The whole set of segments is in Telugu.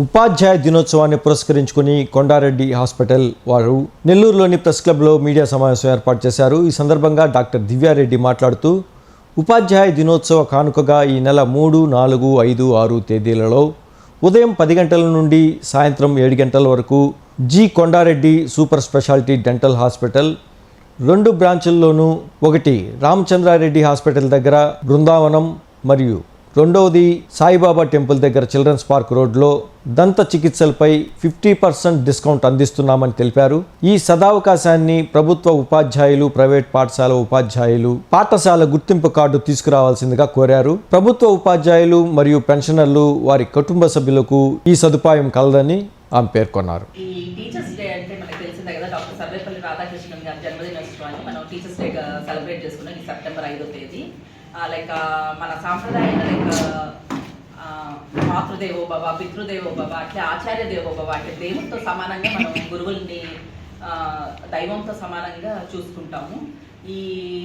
ఉపాధ్యాయ దినోత్సవాన్ని పురస్కరించుకుని కొండారెడ్డి హాస్పిటల్ వారు నెల్లూరులోని ప్రెస్ క్లబ్లో మీడియా సమావేశం ఏర్పాటు చేశారు. ఈ సందర్భంగా డాక్టర్ దివ్యారెడ్డి మాట్లాడుతూ ఉపాధ్యాయ దినోత్సవ కానుకగా ఈ నెల మూడు నాలుగు ఐదు ఆరు తేదీలలో ఉదయం పది గంటల నుండి సాయంత్రం ఏడు గంటల వరకు G Kondareddy super speciality dental hospital రెండు బ్రాంచుల్లోనూ ఒకటి రామచంద్రారెడ్డి హాస్పిటల్ దగ్గర బృందావనం మరియు రెండవది సాయిబాబా టెంపుల్ దగ్గర చిల్డ్రన్స్ పార్క్ రోడ్లో దంత చికిత్సలపై ఫిఫ్టీ పర్సెంట్ డిస్కౌంట్ అందిస్తున్నామని తెలిపారు. ఈ సదావకాశాన్ని ప్రభుత్వ ఉపాధ్యాయులు ప్రైవేట్ పాఠశాల ఉపాధ్యాయులు పాఠశాల గుర్తింపు కార్డు తీసుకురావాల్సిందిగా కోరారు. ప్రభుత్వ ఉపాధ్యాయులు మరియు పెన్షనర్లు వారి కుటుంబ సభ్యులకు ఈ సదుపాయం కలదని ఆమె పేర్కొన్నారు. రాధాకృష్ణన్ గారి జన్మదినోత్సవాన్ని మనం టీచర్స్ డే సెలబ్రేట్ చేసుకున్నాం ఈ సెప్టెంబర్ ఐదో తేదీ. లైక్ మన సాంప్రదాయంగా లైక్ మాతృదేవో బాబా పితృదేవో బాబా అట్లా ఆచార్య దేవో బాబా అంటే దేవునితో సమానంగా మనం గురువుల్ని దైవంతో సమానంగా చూసుకుంటాము. ఈ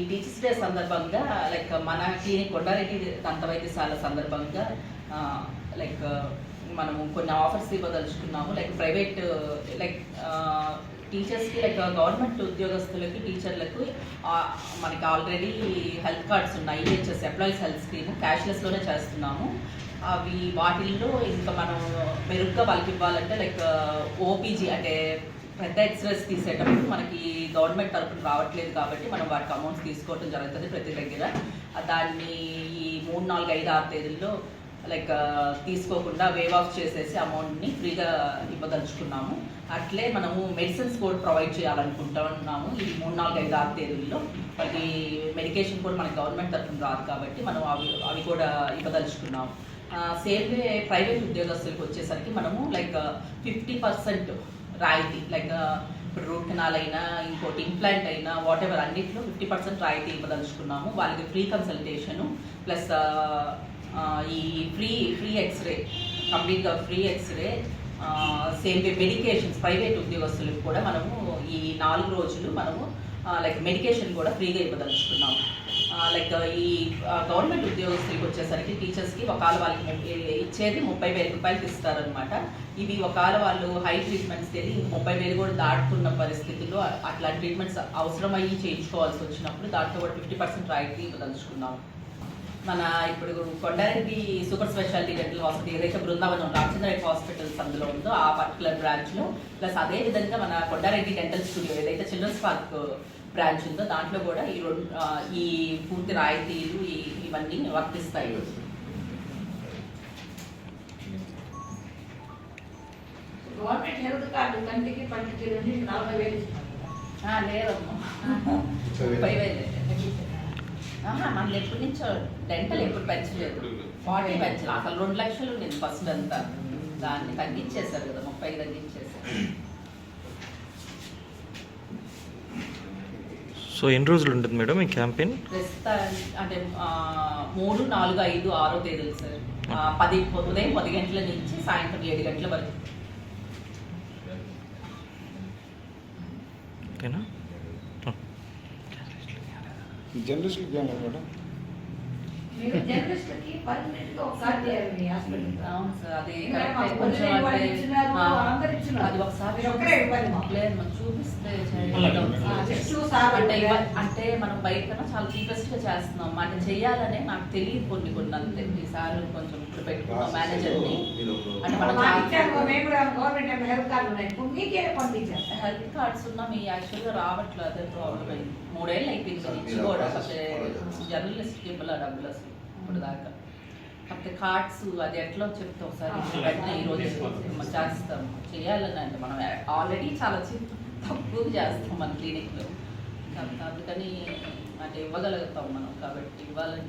టీచర్స్ డే సందర్భంగా లైక్ మన క్లినిక్ కొండారెడ్డి దంత వైద్యశాల సందర్భంగా లైక్ మనము కొన్ని ఆఫర్స్ ఇవ్వదలుచుకున్నాము. లైక్ ప్రైవేట్ లైక్ టీచర్స్కి లైక్ గవర్నమెంట్ ఉద్యోగస్తులకి టీచర్లకు మనకి ఆల్రెడీ హెల్త్ కార్డ్స్ ఉన్నాయి ఈహెచ్ఎస్ ఎంప్లాయీస్ హెల్త్ స్కీమ్ క్యాష్లెస్లోనే చేస్తున్నాము. అవి వాటిల్లో ఇంకా మనం మెరుగ్గా వాళ్ళకి ఇవ్వాలంటే లైక్ ఓపీజీ అంటే పెద్ద ఎక్స్రేస్ తీసేటప్పుడు మనకి గవర్నమెంట్ తరఫున రావట్లేదు కాబట్టి మనం వాటికి అమౌంట్స్ తీసుకోవడం జరుగుతుంది ప్రతి దగ్గర. దాన్ని ఈ మూడు నాలుగు ఐదు ఆరు తేదీల్లో లైక్ తీసుకోకుండా వేవ్ ఆఫ్ చేసేసి అమౌంట్ని ఫ్రీగా ఇవ్వదలుచుకున్నాము. అట్లే మనము మెడిసిన్స్ కూడా ప్రొవైడ్ చేయాలనుకుంటున్నాము. ఈ మూడు నాలుగు ఐదు ఆరు తేదీల్లో. వాళ్ళకి మెడికేషన్ కూడా మనకి గవర్నమెంట్ తరఫున రాదు కాబట్టి మనం అవి అవి కూడా ఇవ్వదలుచుకున్నాము. సేమ్వే ప్రైవేట్ ఉద్యోగస్తులకు వచ్చేసరికి మనము లైక్ ఫిఫ్టీ పర్సెంట్ రాయితీ లైక్ ఇప్పుడు రూట్ కెనాల్ అయినా ఇంకోటి ఇంప్లాంట్ అయినా వాట్ ఎవర్ అన్నింటిలో ఫిఫ్టీ పర్సెంట్ రాయితీ ఇవ్వదలుచుకున్నాము. వాళ్ళకి ఫ్రీ కన్సల్టేషను ప్లస్ ఈ ఫ్రీ ఫ్రీ ఎక్స్రే కంప్లీట్గా free x ray same medications private ఉద్యోగస్తులకు కూడా మనము ఈ నాలుగు రోజులు మనము లైక్ మెడికేషన్ కూడా ఫ్రీగా ఇవ్వదలుచుకున్నాము. లైక్ ఈ గవర్నమెంట్ ఉద్యోగస్తులకు వచ్చేసరికి టీచర్స్కి ఒకవేళ వాళ్ళకి ఇచ్చేది ముప్పై వేల రూపాయలకి ఇస్తారనమాట ఇవి ఒకవేళ వాళ్ళు హై ట్రీట్మెంట్స్ వెళ్ళి ముప్పై వేలు కూడా దాటుతున్న పరిస్థితుల్లో అట్లా ట్రీట్మెంట్స్ అవసరమయ్యి చేయించుకోవాల్సి వచ్చినప్పుడు దాంట్లో కూడా ఫిఫ్టీ పర్సెంట్ రాయితీ ఇవ్వదలుచుకున్నాం మన ఇప్పుడు Kondareddy super speciality dental hospital ఏదైతే బృందావనం రామచంద్రరెడ్డి హాస్పిటల్స్ అందులో ఉందో ఆ పర్టికులర్ బ్రాంచ్లో ప్లస్ అదే విధంగా మన కొండారెడ్డి డెంటల్ స్టూడియో ఏదైతే చిల్డ్రన్స్ పార్క్ బ్రాంచ్ ఉందో దాంట్లో కూడా ఈ రెండు ఈ పూర్తి రాయితీలు ఇవన్నీ వర్తిస్తాయి. గవర్నమెంట్ హెల్త్ కార్డు కంటికి పంటికి రెండింటికి నలభై వేలు లేదమ్మా. ముప్పై వేలు. మనల్ని ఎప్పటి నుంచో డెంటల్ ఎప్పుడు పెంచలేదు. ఫార్టీ పెంచలేదు. అసలు రెండు లక్షలు నేను ఫస్ట్ అంతా. దాన్ని తగ్గించేశారు కదా ముప్పై తగ్గించేశారు. సో ఎన్ని రోజులు ఉంటుంది మేడం ఈ క్యాంపెయిన్? ప్రస్తుతం అంటే ఆ, మూడు నాలుగు ఐదు ఆరో తేదీలు సార్. పది ఉదయం పది గంటల నుంచి సాయంత్రం ఏడు గంటల వరకు. ఓకేనా? జర్నలిస్టులకి ఏం లేదు మేడం. మీరు జర్నలిస్టులకి పర్మనెంట్గా ఒక కార్డు చేయాలి మీ హాస్పిటల్ అవును సార్ అది కరెక్టే. మాకు కొంచెం అందరు ఇచ్చినారు. అది ఒకసారి ఒక్కరే ఇవ్వాలి. లేదు మనం చూపిస్తే సార్ అంటే. అంటే మనం బయట చాలా చీపెస్ట్గా చేస్తున్నాం అంటే చెయ్యాలనే నాకు తెలియదు కొన్ని కొన్ని అంతే. ఈసారి కొంచెం ఇప్పుడు పెట్టుకున్నాం మేనేజర్ని. అంటే మనం గవర్నమెంట్ హెల్త్ కార్డు ఉన్నాయి ఇప్పుడు మీకే పంపించారు. హెల్త్ కార్డ్స్ ఉన్నా మీ యాక్చువల్గా రావట్లేదు అదే ప్రాబ్లం అయింది. మూడేళ్ళు అయిపోయింది ఇచ్చి కూడా. జర్నలిస్ట్కి ఇవ్వాలి డబ్బులు అసలు. ఇప్పుడు దాకా కాకపోతే కార్డ్స్ అది ఎట్లా చెప్తాం ఒకసారి? వెంటనే ఈ రోజు మనం చేస్తాం. చేయాలని అంటే మనం ఆల్రెడీ చాలా చిన్న తక్కువ చేస్తాం మన క్లినిక్లో అందుకని అంటే ఇవ్వగలుగుతాం మనం. కాబట్టి ఇవ్వాలని